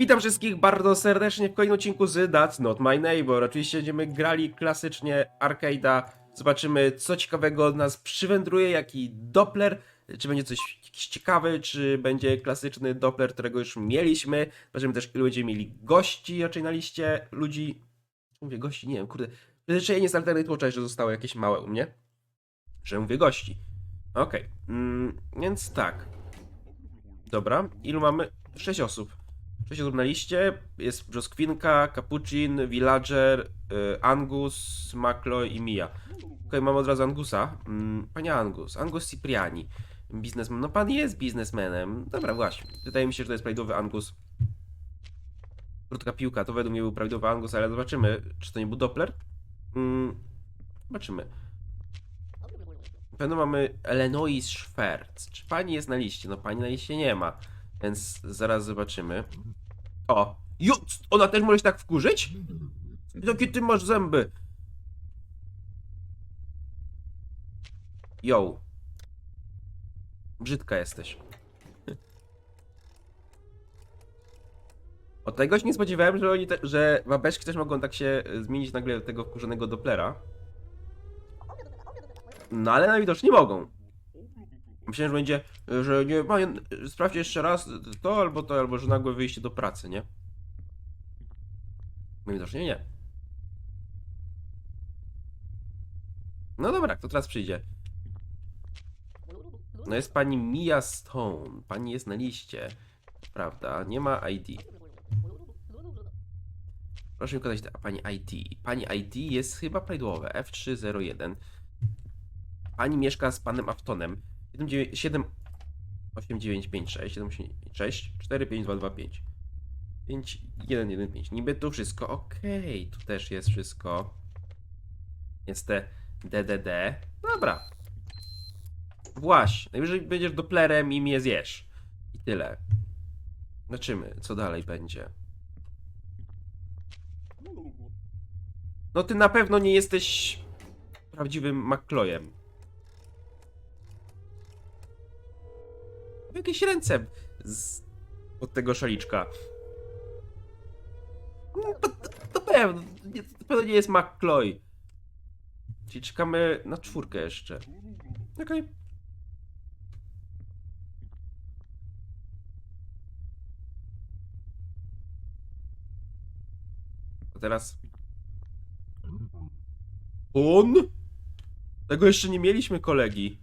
Witam wszystkich bardzo serdecznie w kolejnym odcinku z That's Not My Neighbor. Oczywiście będziemy grali klasycznie arcade'a. Zobaczymy, co ciekawego od nas przywędruje, jaki Doppler. Czy będzie coś jakiś ciekawy, czy będzie klasyczny Doppler, którego już mieliśmy. Zobaczymy też, ilu będziemy mieli gości raczej na liście ludzi. Mówię gości, nie wiem, kurde. Przyzwyczajenie z Alternative Watcha, że zostało jakieś małe u mnie. Że mówię gości. Okej, mm, więc tak. Dobra, ilu mamy? 6 osób. 6 osób na liście. Jest Brzoskwinka, Capuchin, Villager, y, Angus, Maklo i Mia. Okej, mamy od razu Angusa. Mm, Panie Angus, Angus Cipriani. Biznesmen. No pan jest biznesmenem. Dobra, właśnie. Wydaje mi się, że to jest prawidłowy Angus. Krótka piłka, to według mnie był prawidłowy Angus, ale zobaczymy, czy to nie był Doppler. Mm, zobaczymy. Pewno mamy Elenois Schwerz. Czy pani jest na liście? No pani na liście nie ma. Więc zaraz zobaczymy. O! Jo, ona też może się tak wkurzyć? Jakie ty masz zęby? Jo. Brzydka jesteś. Od tego się nie spodziewałem, że oni te, że babeczki też mogą tak się e, zmienić nagle tego wkurzonego Dopplera. No ale najwidoczniej mogą. Myślałem, że będzie, że nie, panie, sprawdźcie jeszcze raz to albo to, albo że nagłe wyjście do pracy, nie? Najwidoczniej nie. No dobra, kto teraz przyjdzie? No jest pani Mia Stone. Pani jest na liście. Prawda? Nie ma ID. Proszę mi podać pani ID. Pani ID jest chyba prawidłowe. F301. Pani mieszka z panem Aftonem. 78956 786 45225 5115. Niby tu wszystko. Okej, tu też jest wszystko. Jest te DDD. Dobra. Właśnie. Najwyżej będziesz Dopplerem i mnie zjesz. I tyle. Zobaczymy, co dalej będzie. No ty na pewno nie jesteś prawdziwym McCloyem. Jakieś ręce z... od tego szaliczka. No, to, to, pewno, to pewno nie jest McCloy. Czyli czekamy na czwórkę jeszcze. Okej. A teraz... On? Tego jeszcze nie mieliśmy kolegi.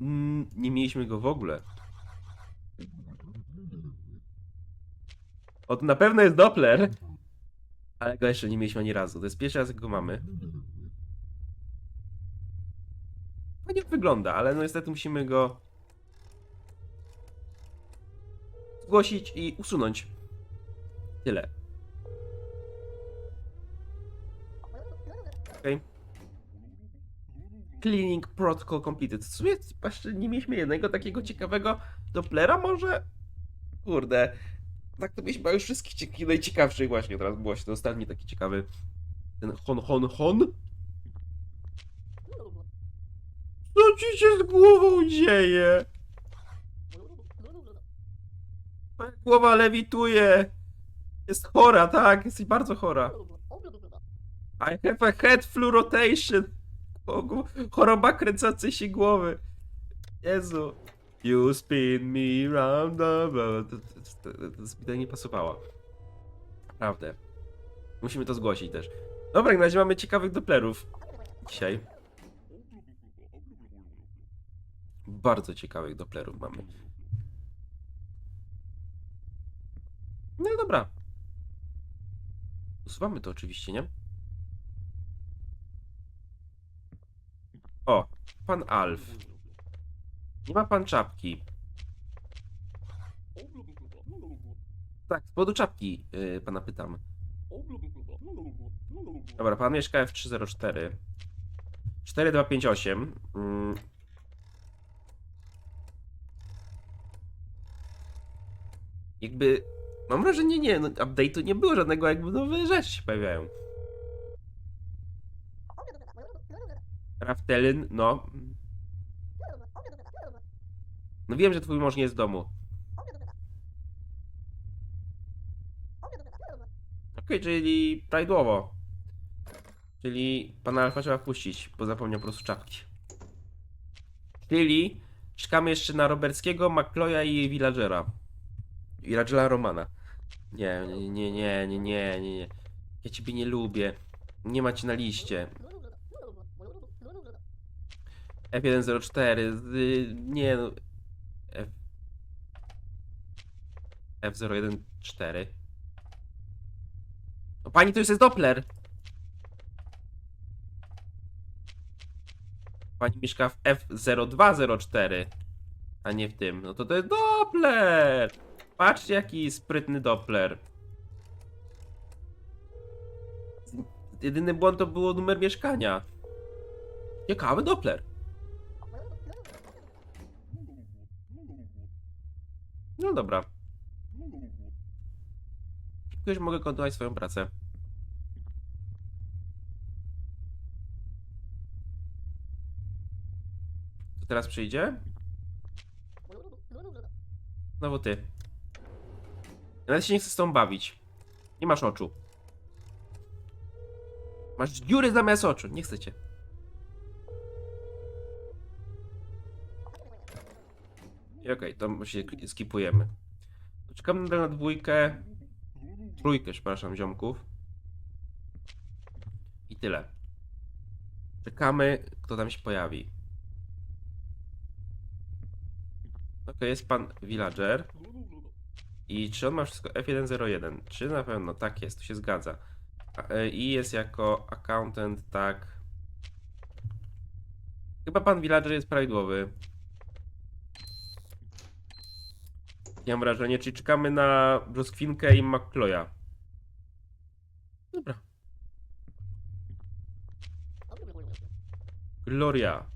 Mm, nie mieliśmy go w ogóle. O, to na pewno jest Doppler. Ale go jeszcze nie mieliśmy ani razu. To jest pierwszy raz, jak go mamy. Fajnie wygląda, ale no niestety musimy go zgłosić i usunąć. Tyle. Okej. Cleaning Protocol Completed. W sumie jeszcze nie mieliśmy jednego takiego ciekawego Dopplera, może? Kurde. Tak to mieliśmy już wszystkich ciek- najciekawszych właśnie. Teraz było się ostatni taki ciekawy. Ten Hon Hon Hon. Co ci się z głową dzieje? Moja głowa lewituje. Jest chora, tak. Jesteś bardzo chora. I have a head flu rotation. Bogu, choroba kręcącej się głowy. Jezu. You spin me round. To, to, nie pasowało. Naprawdę. Musimy to zgłosić też. Dobra, na razie mamy ciekawych Dopplerów. Dzisiaj. Bardzo ciekawych Dopplerów mamy. No dobra. Usuwamy to oczywiście, nie? O, pan Alf. Nie ma pan czapki. Tak, z powodu czapki yy, pana pytam. Dobra, pan mieszka F304. 4258. Mm. Jakby. Mam wrażenie, nie, no, update'u nie było żadnego, jakby nowe rzeczy się pojawiają. Raftelyn, no. No wiem, że twój mąż nie jest w domu. Okej, okay, czyli prawidłowo. Czyli pana Alfa trzeba puścić, bo zapomniał po prostu czapki. Czyli czekamy jeszcze na Robertskiego, McCloya i Villagera. Villagera Romana. Nie, nie, nie, nie, nie, nie, nie. Ja ciebie nie lubię. Nie ma cię na liście. F104, z, nie no. F... F014. No pani to już jest Doppler. Pani mieszka w F0204, a nie w tym. No to to jest Doppler. Patrzcie jaki sprytny Doppler. Jedyny błąd to było numer mieszkania. Ciekawy Doppler. No dobra. Już mogę kontynuować swoją pracę. Kto teraz przyjdzie? Znowu ty. Ja Nawet się nie chcę z tą bawić. Nie masz oczu. Masz dziury zamiast oczu. Nie chcecie. I okej, to się skipujemy. Czekamy nadal na dwójkę. Trójkę, przepraszam, ziomków. I tyle. Czekamy, kto tam się pojawi. Okej, jest pan Villager. I czy on ma wszystko F101? Czy na pewno? Tak jest, to się zgadza. E, I jest jako accountant, tak. Chyba pan Villager jest prawidłowy. Ja mam wrażenie, czyli czekamy na Brzoskwinkę i McCloya. Dobra. Gloria.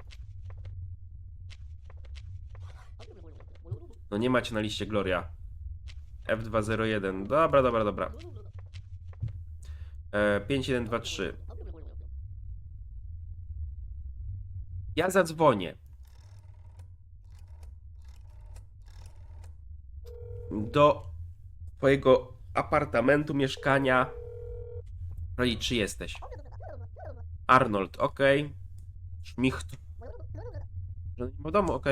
No nie macie na liście Gloria. F201. Dobra, dobra, dobra. E, 5123. Ja zadzwonię. Do twojego apartamentu, mieszkania. Sprawdzić, czy jesteś. Arnold, ok. Schmicht. Że nie ma w domu, ok.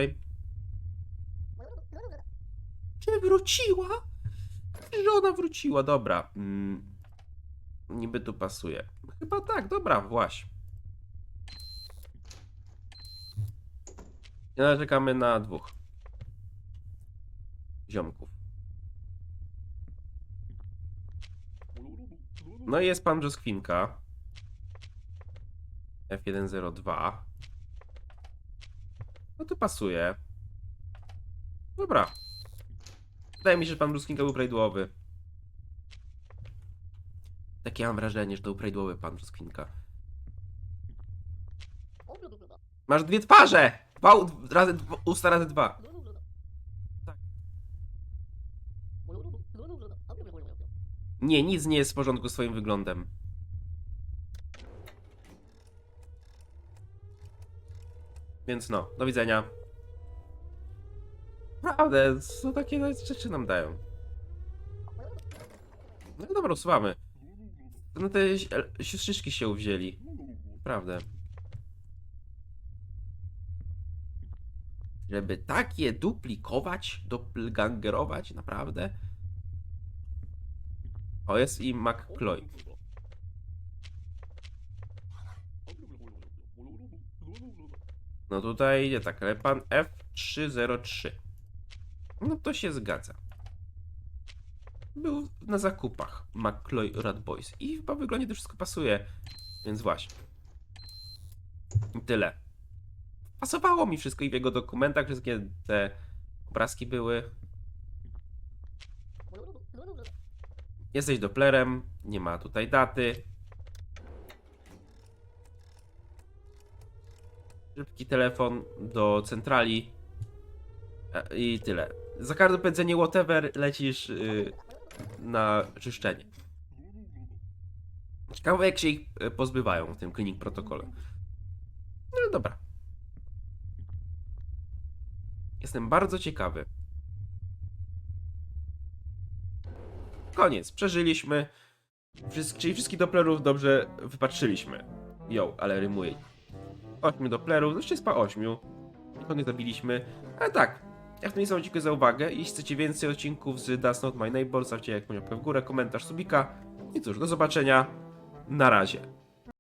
Czy wróciła? Że ona wróciła, dobra. Mm, niby tu pasuje. Chyba tak, dobra, właśnie. Ja czekamy na dwóch ziomków. No i jest pan Brzoskwinka. F102. No to pasuje. Dobra. Wydaje mi się, że pan Brzoskwinka był prawidłowy. Takie mam wrażenie, że to był prawidłowy pan Brzoskwinka. Masz dwie twarze! Dwa, usta razy dwa. Nie, nic nie jest w porządku z swoim wyglądem. Więc no, do widzenia. Naprawdę, co takie rzeczy nam dają? No dobra, usuwamy. No te si- siostrzyczki się uwzięli. Prawda. Żeby tak je duplikować, doppelgangerować, naprawdę? O, jest i McCloy. No tutaj idzie tak, ale pan F303. No to się zgadza. Był na zakupach McCloy Rat Boys i chyba wyglądzie to wszystko pasuje, więc właśnie. I tyle. Pasowało mi wszystko i w jego dokumentach wszystkie te obrazki były. Jesteś Dopplerem, nie ma tutaj daty. Szybki telefon do centrali. E, I tyle. Za każde powiedzenie whatever lecisz yy, na czyszczenie. Ciekawe jak się ich y, pozbywają w tym cleaning protokole. No dobra. Jestem bardzo ciekawy. Koniec, przeżyliśmy. Wszyst- czyli wszystkich Dopplerów dobrze wypatrzyliśmy. Jo, ale rymuje. 8 Dopplerów, no spa 8. Nikogo zabiliśmy. Ale tak, ja w tym miejscu dziękuję za uwagę. Jeśli chcecie więcej odcinków z That's Not My Neighbor, stawcie jakąś łapkę w górę, komentarz, subika. I cóż, do zobaczenia. Na razie.